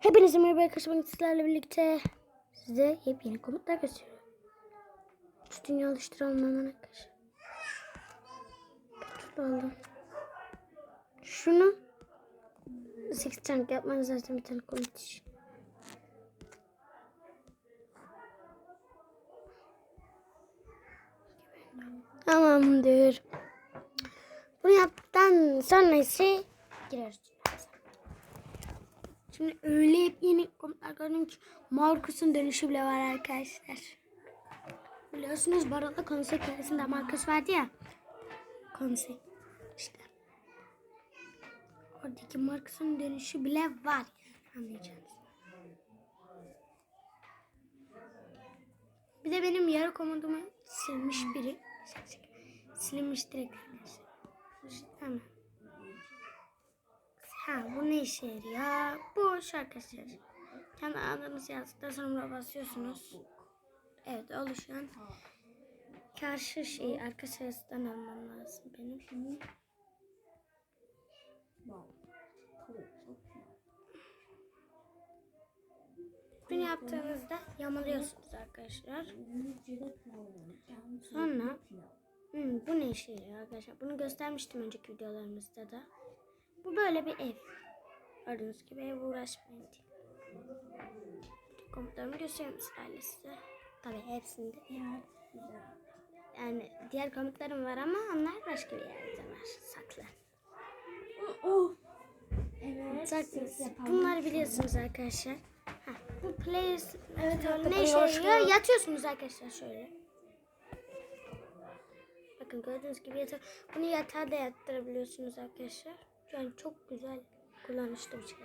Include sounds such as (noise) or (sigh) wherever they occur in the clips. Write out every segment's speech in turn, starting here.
Hepinize merhaba arkadaşlar. Sizlerle birlikte size yepyeni komutlar gösteriyorum. Şu dünya oluşturalım hemen arkadaşlar. Aldım. Şunu 8 tank yapmanız lazım bir tane komut için. Tamamdır. Bunu yaptıktan sonra ise gireriz. Şimdi öyle hep yeni komutlar gördüm ki Marcus'un dönüşü bile var arkadaşlar. Biliyorsunuz Baro'da konsey hikayesinde Marcus vardı ya. Konsey. İşte. Oradaki Marcus'un dönüşü bile var anlayacağınız. Bir de benim yarı komodumu silmiş biri. Silinmiş direkt hemen. Ha bu ne işe yarıyor? Bu şu arkadaşlar. Kendi adınızı yazdıktan sonra basıyorsunuz. Evet oluşan karşı şey arka sırasından almam lazım benim. Bunu yaptığınızda yamalıyorsunuz arkadaşlar. Sonra hmm, bu ne işe yarıyor arkadaşlar? Bunu göstermiştim önceki videolarımızda da. Bu böyle bir ev. Gördüğünüz gibi ev uğraşmayın diye. Komutlarımı göstereyim sırayla size. Tabii hepsinde. Yani diğer komutlarım var ama onlar başka bir yerde var. Saklı. Evet. Saklıyız. Bunları biliyorsunuz arkadaşlar. Heh, bu play Evet, ne işe yarıyor? Yatıyorsunuz arkadaşlar şöyle. Bakın gördüğünüz gibi yatak. Bunu yatağa da yattırabiliyorsunuz arkadaşlar. Yani çok güzel kullanışlı bir şey.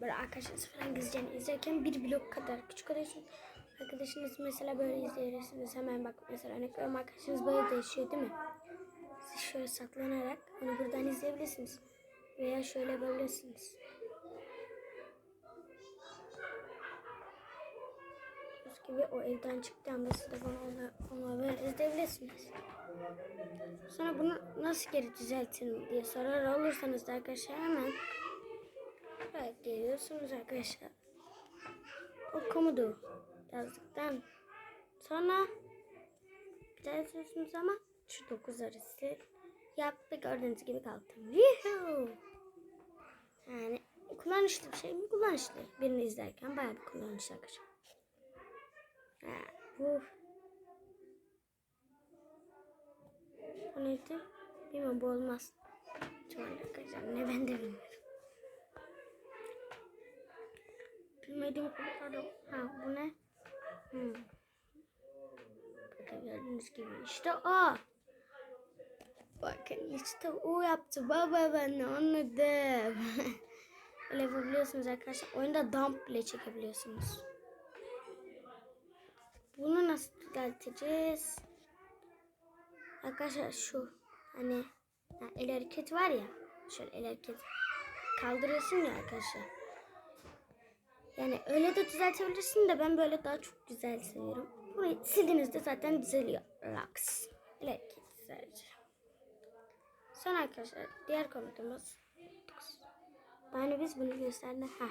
Böyle arkadaşınız falan gizleyeceğini izlerken bir blok kadar küçük oluyorsunuz. Arkadaşınız mesela böyle izleyebilirsiniz. Hemen bak mesela örnek veriyorum arkadaşınız böyle değişiyor değil mi? Siz şöyle saklanarak onu buradan izleyebilirsiniz. Veya şöyle yapabilirsiniz. Gibi o evden çıktığında siz de bana onu, onu böyle izleyebilirsiniz. Sonra bunu nasıl geri düzeltin diye sorar olursanız da arkadaşlar hemen buraya geliyorsunuz arkadaşlar. O komodu yazdıktan sonra düzeltiyorsunuz ama şu dokuz arası yaptı gördüğünüz gibi kalktım. Yani kullanışlı bir şey mi? Kullanışlı. Birini izlerken bayağı bir kullanışlı arkadaşlar. Bu Bu neydi? Bilmiyorum bu olmaz. An arkadaşlar ne ben de bilmiyorum. Bilmediğim konularda ha bu ne? Hmm. Bakın gördüğünüz gibi işte o. Bakın işte o yaptı. Baba ben anladım. (laughs) Öyle yapabiliyorsunuz arkadaşlar. Oyunda dump bile çekebiliyorsunuz. Bunu nasıl düzelteceğiz? Arkadaşlar şu hani el hareketi var ya şöyle el hareketi kaldırıyorsun ya arkadaşlar. Yani öyle de düzeltebilirsin de ben böyle daha çok güzel seviyorum. Burayı sildiğinizde zaten düzeliyor. Relax. El hareketi sadece. Sonra arkadaşlar diğer komutumuz yani biz bunu gösterdi. Ha.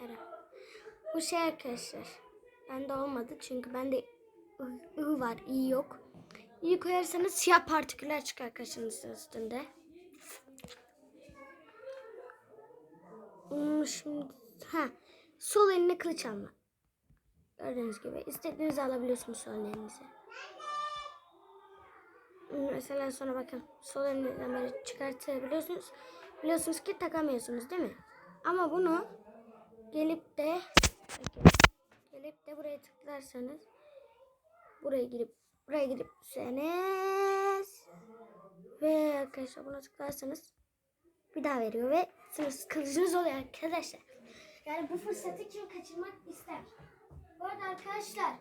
Era. Bu şey arkadaşlar. Bende olmadı çünkü bende I, I var, I yok. İyi koyarsanız siyah partiküller çıkar kaşınızın üstünde. Şimdi ha sol eline kılıç alma. Gördüğünüz gibi istediğinizi alabiliyorsunuz sol elinize. Mesela sonra bakın sol elinizden böyle çıkartabiliyorsunuz. Biliyorsunuz ki takamıyorsunuz değil mi? Ama bunu gelip de gelip de buraya tıklarsanız buraya girip buraya girip seniz ve arkadaşlar buna tıklarsanız bir daha veriyor ve sınırsız kılıcınız oluyor arkadaşlar. Yani bu fırsatı kim kaçırmak ister? Bu arada arkadaşlar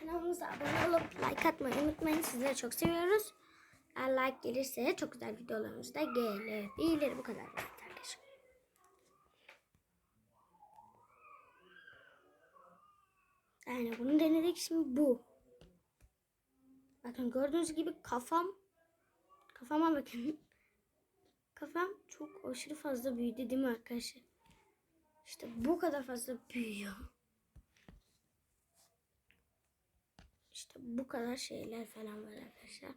kanalımıza abone olup like atmayı unutmayın. Sizleri çok seviyoruz. Eğer like gelirse çok güzel videolarımız da gelebilir. Bu kadar basit arkadaşlar. Yani bunu denedik şimdi bu. Bakın gördüğünüz gibi kafam kafama bakın. (laughs) Kafam çok aşırı fazla büyüdü değil mi arkadaşlar? İşte bu kadar fazla büyüyor. İşte bu kadar şeyler falan var arkadaşlar.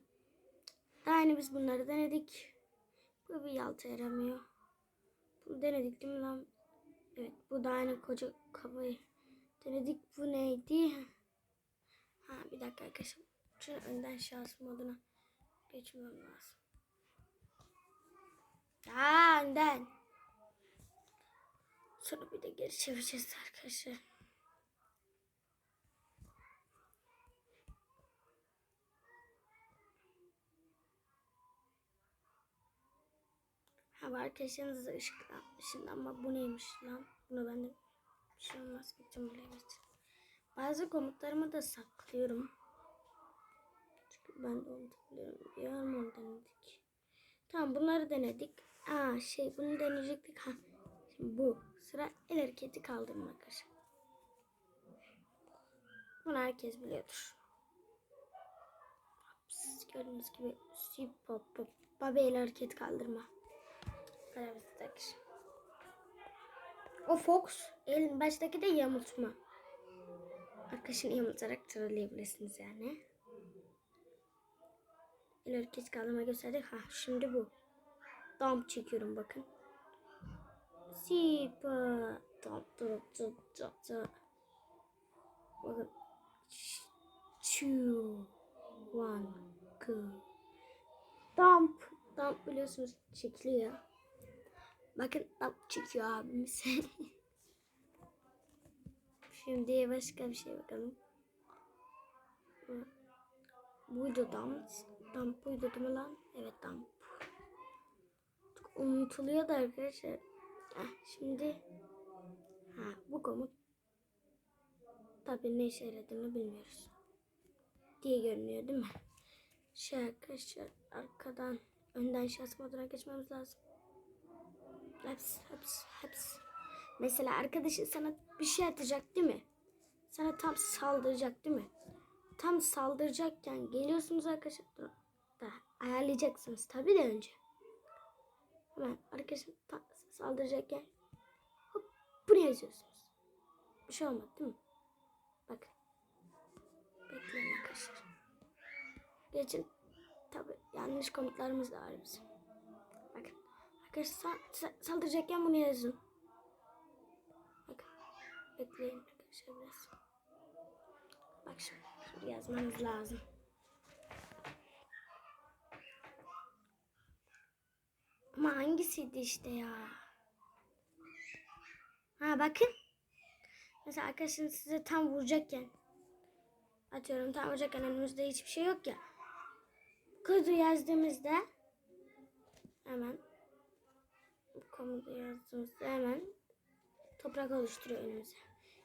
Daha yeni biz bunları denedik. Bu bir yalta yaramıyor. Bunu denedik değil mi lan? Evet bu da aynı koca kafayı denedik. Bu neydi? Ha bir dakika arkadaşlar. Şunu önden şans moduna geçmem lazım. Aa önden. Sonra bir de geri çevireceğiz arkadaşlar. Ha bu arkadaşlarınızda ışık şimdi ama bu neymiş lan? Bunu ben de şey olmaz. Gideceğim buraya evet. Bazı komutlarımı da saklıyorum. Çünkü ben de unutabiliyorum. Diyorum onu denedik. Tamam bunları denedik. Aa şey bunu deneyecektik. Ha. Şimdi bu sıra el hareketi kaldırma arkadaşlar. Bunu herkes biliyordur. Siz gördüğünüz gibi sip pop pop. Babi el hareket kaldırma. Basit arkadaşlar. O Fox elin baştaki de yamultma. Arkadaşını yamultarak trolleyebilirsiniz yani. El hareket kaldırma gösterdik. Ha şimdi bu. Dump çekiyorum bakın. Sipa. Dump dump dump dump dump. Bakın. Two. One. Go. Dump. Dump biliyorsunuz çekiliyor. Bakın dump çekiyor abimiz. (laughs) Şimdi başka bir şey bakalım. Buydu dump. Dump buydu değil mi lan? Evet. Çok unutuluyor da arkadaşlar. Heh, şimdi ha, bu komut tabii ne işe yaradığını bilmiyoruz. Diye görünüyor değil mi? Şey arkadaşlar arkadan önden şans moduna geçmemiz lazım. Hepsi, hepsi, hepsi. Mesela arkadaşın sana bir şey atacak değil mi? Sana tam saldıracak değil mi? Tam saldıracakken geliyorsunuz arkadaşlar. Da ayarlayacaksınız tabii de önce. Hemen arkadaşın saldıracakken hop buraya yazıyorsunuz. Bir şey olmadı değil mi? Bakın. Bekleyin arkadaşlar. Geçin. Tabii yanlış komutlarımız da var bizim. Arkadaşlar sa- saldıracakken bunu yazın. Bakın. Bekleyin arkadaşlar biraz. Bak şimdi. Şimdi yazmanız lazım. Ama hangisiydi işte ya? Ha bakın. Mesela arkadaşınız size tam vuracakken. Atıyorum tam vuracakken önümüzde hiçbir şey yok ya. Kodu yazdığımızda hemen komutu yazdığımızda hemen toprak oluşturuyor önümüze.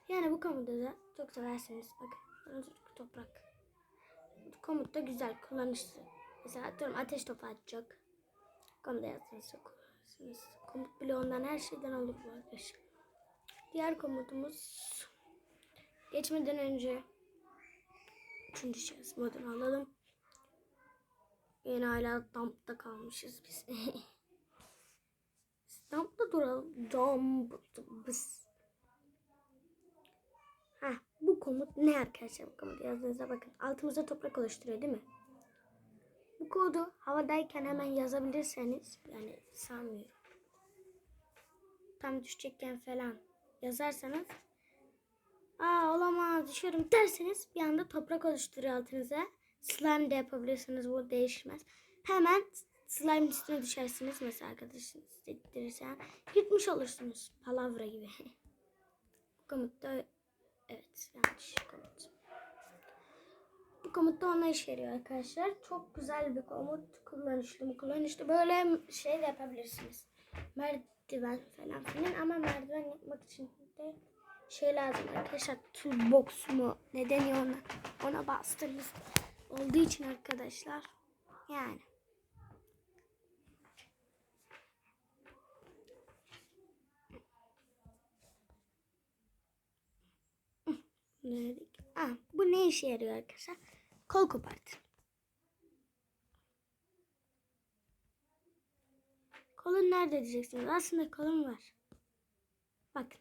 Yani bu komutu da çok severseniz bakın toprak. Bu komut da güzel kullanışlı. Mesela atıyorum ateş topu atacak. Komuta yazdığınızda kullanırsınız. Komut bloğundan her şeyden olur bu arkadaşlar. Diğer komutumuz geçmeden önce üçüncü şahıs modunu alalım. Yine hala dump'ta kalmışız biz. (laughs) dump'ta duralım. Dump. Biz. Ha, bu komut ne arkadaşlar bu komut yazdığınızda bakın. Altımızda toprak oluşturuyor değil mi? Bu kodu havadayken hemen yazabilirseniz yani sanmıyorum. Tam düşecekken falan yazarsanız Aa olamaz düşüyorum derseniz bir anda toprak oluşturuyor altınıza. Slime de yapabilirsiniz bu değişmez. Hemen slime üstüne düşersiniz mesela arkadaşınız dediktirirsen. Yutmuş olursunuz palavra gibi. (laughs) bu komutta evet yanlış komut. Bu komut da ona işe yarıyor arkadaşlar. Çok güzel bir komut. Kullanışlı mı kullanışlı. Böyle şey de yapabilirsiniz. Merdiven falan filan ama merdiven yapmak için de şey lazım arkadaşlar. Toolbox mu? Ne deniyor ona? Ona bastığınız olduğu için arkadaşlar. Yani. Ne dedik? Ah, bu ne işe yarıyor arkadaşlar? Kol kopart. Kolun nerede diyeceksiniz? Aslında kolum var. Bakın.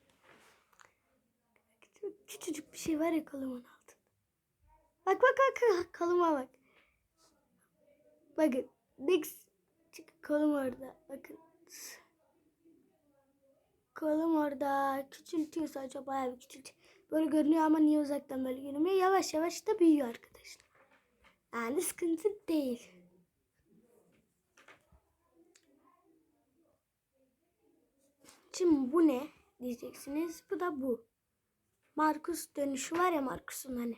küçücük bir şey var ya kolumun altında. Bak bak bak koluma bak. Bakın. Next. Çık kolum orada. Bakın. Kolum orada. Küçültüyor sadece bayağı bir küçültüyor. Böyle görünüyor ama niye uzaktan böyle görünmüyor. Yavaş yavaş da büyüyor arkadaşlar. Yani sıkıntı değil. Şimdi bu ne diyeceksiniz. Bu da bu. Markus dönüşü var ya Markus'un hani.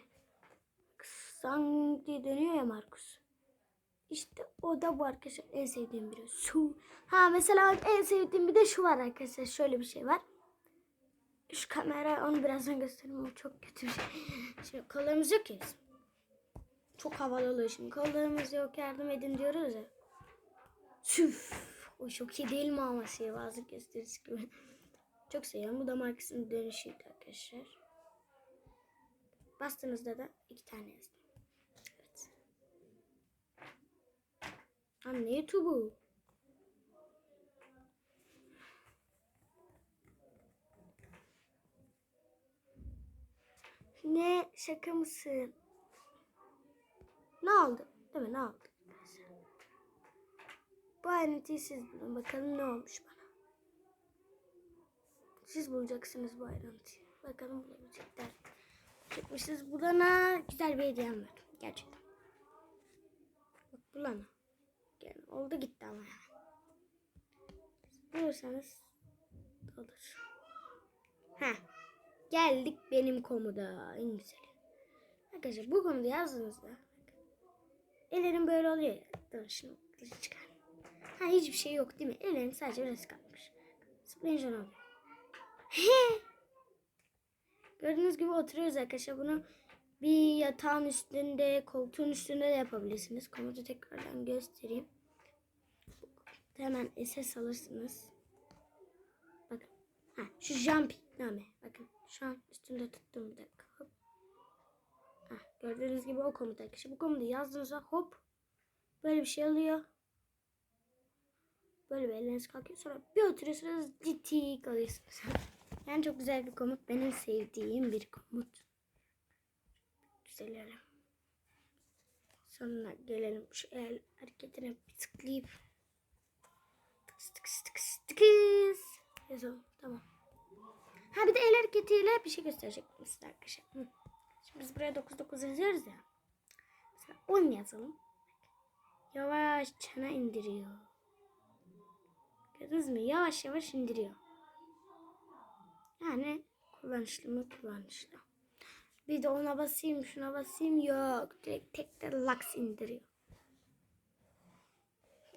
Sang dönüyor ya Markus. İşte o da bu arkadaşlar en sevdiğim biri. Şu. Ha mesela en sevdiğim bir de şu var arkadaşlar. Şöyle bir şey var. Şu kamera onu birazdan göstereyim. O çok kötü bir şey. Şimdi kollarımız yok ya. Çok havalı oluyor şimdi. Kollarımız yok yardım edin diyoruz ya. Süf. O çok iyi değil mi ama sihirbazlık gösterisi gibi. Çok seviyorum. Bu da markasının dönüşüydü arkadaşlar. Bastığınızda da iki tane yazdım. Evet. Lan ne YouTube'u? Ne şaka mısın? Ne oldu? Değil mi? Ne oldu? Bu ayrıntıyı siz bulun. Bakalım ne olmuş bana. Siz bulacaksınız bu ayrıntıyı. Bakalım bulabilecekler. Çıkmışsınız bulana güzel bir hediyem var. Gerçekten. Bak bulana. Yani oldu gitti ama yani. Bulursanız olur. Ha. Geldik benim komuda. En güzeli. Arkadaşlar bu konuda yazdığınızda ellerim böyle oluyor ya. Dur kılıcı çıkar. Ha hiçbir şey yok değil mi? Ellerim sadece biraz kalmış. Ne oluyor? (laughs) Gördüğünüz gibi oturuyoruz arkadaşlar. Bunu bir yatağın üstünde, koltuğun üstünde de yapabilirsiniz. Komutu tekrardan göstereyim. Hemen SS alırsınız. Bakın. Ha, şu jumping name. Bakın şu an üstünde tuttum bir dakika. Hop. Ha, gördüğünüz gibi o komut arkadaşlar. Bu komutu yazdığınızda hop böyle bir şey oluyor. Böyle bir elleriniz kalkıyor. Sonra bir oturuyorsunuz ciddi kalıyorsunuz. (laughs) Yani çok güzel bir komut. Benim sevdiğim bir komut. Düzelelim. Sonra gelelim şu el hareketine bir tıklayıp tıkıs tıkıs tıkıs tıkıs yazalım. Tamam. Ha bir de el hareketiyle bir şey gösterecektim size arkadaşlar. Hı. Şimdi biz buraya 99 yazıyoruz ya. Mesela 10 yazalım. Yavaş çana indiriyor. Gördünüz mü? Yavaş yavaş indiriyor. Yani kullanışlı mı kullanışlı. Bir de ona basayım şuna basayım yok. Direkt tek de laks indiriyor.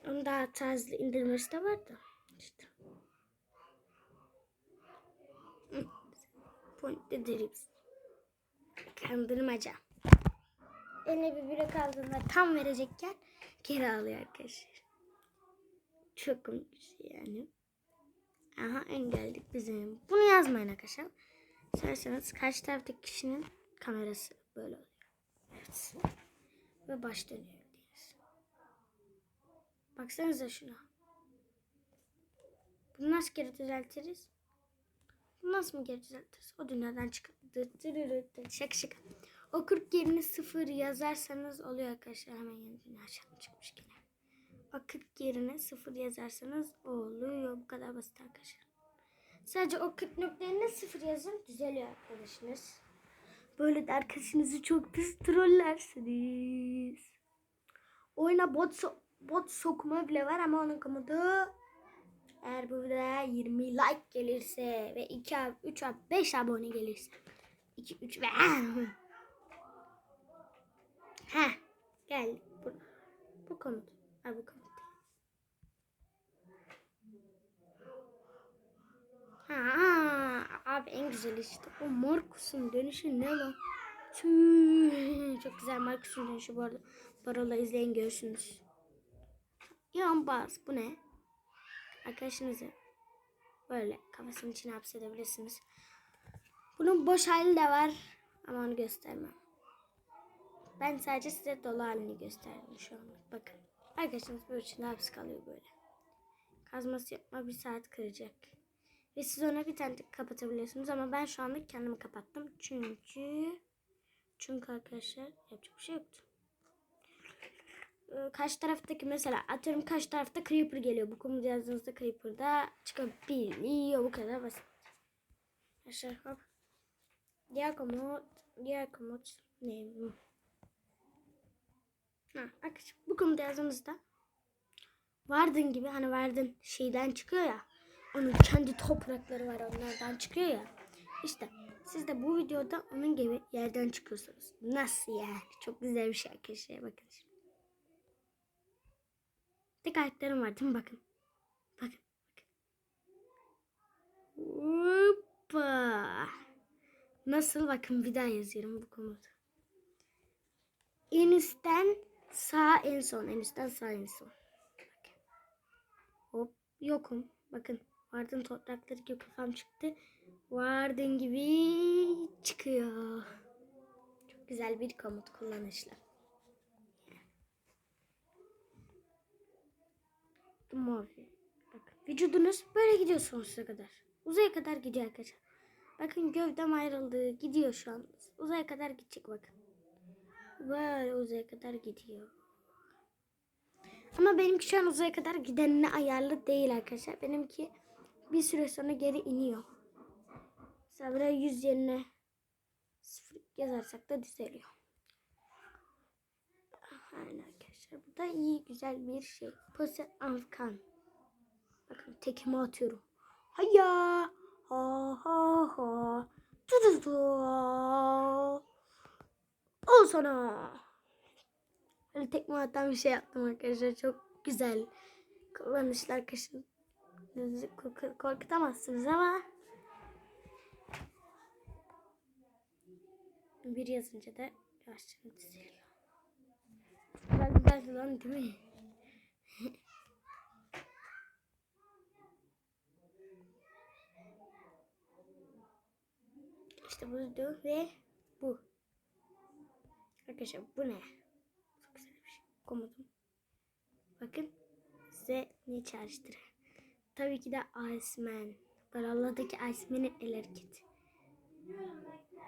Onun daha tarzlı indirmesi de var da. İşte. Point drips. Kandırmaca. Eline bir bire kaldığında tam verecekken geri alıyor arkadaşlar. Çok komik yani. Aha engelledik bizim. Bunu yazmayın arkadaşlar. İsterseniz karşı taraftaki kişinin kamerası böyle oluyor. Evet. Ve baş dönüyor diyoruz. Baksanıza şuna. Bunu nasıl geri düzeltiriz? Nasıl mı geri? O dünyadan çıkıp şaka şaka. O 40 yerine 0 yazarsanız oluyor arkadaşlar. Hemen yeni dünya çıkmış gene. O 40 yerine 0 yazarsanız oluyor. Bu kadar basit arkadaşlar. Sadece o 40 nokta yerine 0 yazın. Düzeliyor arkadaşınız. Böyle de arkadaşınızı çok pis trollersiniz. Oyuna bot, so bot sokma bile var ama onun komutu eğer bu videoya 20 like gelirse ve 2 3 5 abone gelirse 2 3 ve ha gel bu, bu komut. Ha bu komut. Ha, abi en güzel işte. O Markus'un dönüşü ne lan? Çok güzel Markus'un dönüşü bu arada. Parola izleyin görürsünüz. Yan bas. Bu ne? Arkadaşınızı böyle kafasının içine hapsedebilirsiniz. Bunun boş hali de var. Ama onu göstermem. Ben sadece size dolu halini gösterdim şu an. Bakın. Arkadaşınız böyle içinde hapis kalıyor böyle. Kazması yapma bir saat kıracak. Ve siz ona bir tane kapatabiliyorsunuz ama ben şu anlık kendimi kapattım. Çünkü çünkü arkadaşlar yapacak bir şey yoktu. Ee, Karşı taraftaki mesela atıyorum karşı tarafta creeper geliyor. Bu komutu yazdığınızda creeper'da çıkabiliyor. Bu kadar basit. Arkadaşlar hop. Diğer komut. Diğer komut. Ne? Ha, arkadaşlar bu komutu yazdığınızda Vardın gibi hani Vardın şeyden çıkıyor ya. Onun kendi toprakları var onlardan çıkıyor ya. İşte siz de bu videoda onun gibi yerden çıkıyorsunuz. Nasıl yani? Çok güzel bir şey arkadaşlar. Bakın şimdi. Tek ayaklarım var değil mi? Bakın. Bakın. Hoppa. Nasıl? Bakın bir daha yazıyorum bu komutu. En üstten sağ en son. En üstten sağ en son. Bakın. Hop yokum. Bakın vardın toprakları gibi kafam çıktı. Vardın gibi çıkıyor. Çok güzel bir komut kullanışlı. Mavi. Bakın vücudunuz böyle gidiyor sonsuza kadar. Uzaya kadar gidiyor arkadaşlar. Bakın gövdem ayrıldı. Gidiyor şu an. Uzaya kadar gidecek bakın. Böyle uzaya kadar gidiyor. Ama benimki şu an uzaya kadar gidenine ayarlı değil arkadaşlar. Benimki bir süre sonra geri iniyor. Mesela buraya 100 yerine 0 yazarsak da düzeliyor. Arkadaşlar. Bu da iyi güzel bir şey. Pose Afgan. Bakın tekimi atıyorum. Hayya. Ha ha ha. Tu tu tu. Al sana. Böyle tekme atan bir şey yaptım arkadaşlar. Çok güzel kullanışlar kork- Korkutamazsınız ama bir yazınca da yavaşça düzeliyor. Güzel lan değil mi? (laughs) işte buydu ve bu. Arkadaşlar bu ne? Çok güzel bir şey. Komutum. Bakın size ne çağrıştırır. Tabii ki de Iceman. Baralla'daki Iceman'in el hareketi.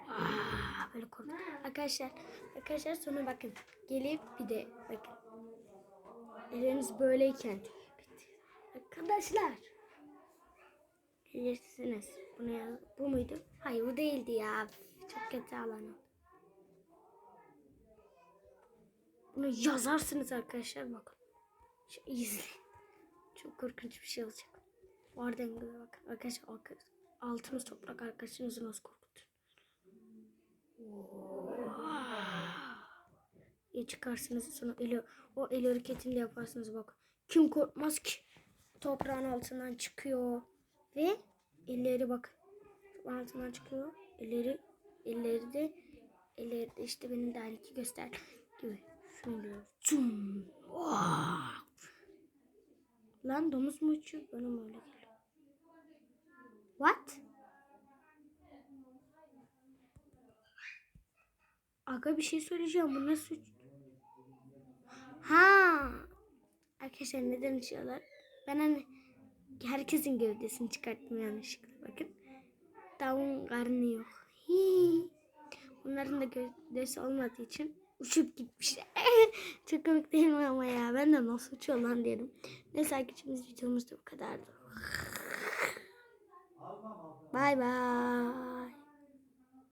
Aa, böyle korktum. Arkadaşlar, arkadaşlar sonra bakın. Gelip bir de bakın. Elleriniz böyleyken. Arkadaşlar. Bilirsiniz. Bu, ne, bu muydu? Hayır bu değildi ya. Çok kötü alanı. Bunu yazarsınız arkadaşlar bakın. Şu izleyin. Çok korkunç bir şey olacak. Oradan bakın. Arkadaşlar arka- altımız toprak arkadaşınızı nasıl korkutun. Ya çıkarsınız sonra eli, o el hareketini de yaparsınız bak. Kim korkmaz ki? Toprağın altından çıkıyor. Ve elleri bakın. Toprağın altından çıkıyor. Elleri, elleri de elleri de işte benim de iki göster gibi. Şöyle. Cum. Vah! Lan domuz mu uçuyor? Mı öyle geliyor? What? Aga bir şey söyleyeceğim. Bu nasıl? Ha. Arkadaşlar neden uçuyorlar? Ben hani herkesin gövdesini çıkarttım yanlışlıkla. Bakın. Tavuğun karnı yok. Hii. Bunların da gövdesi olmadığı için uçup gitmişler. (laughs) Çok komik değil mi ama ya? Ben de nasıl uçuyor lan dedim. Neyse arkadaşlar videomuz da bu kadardı. Bay bay.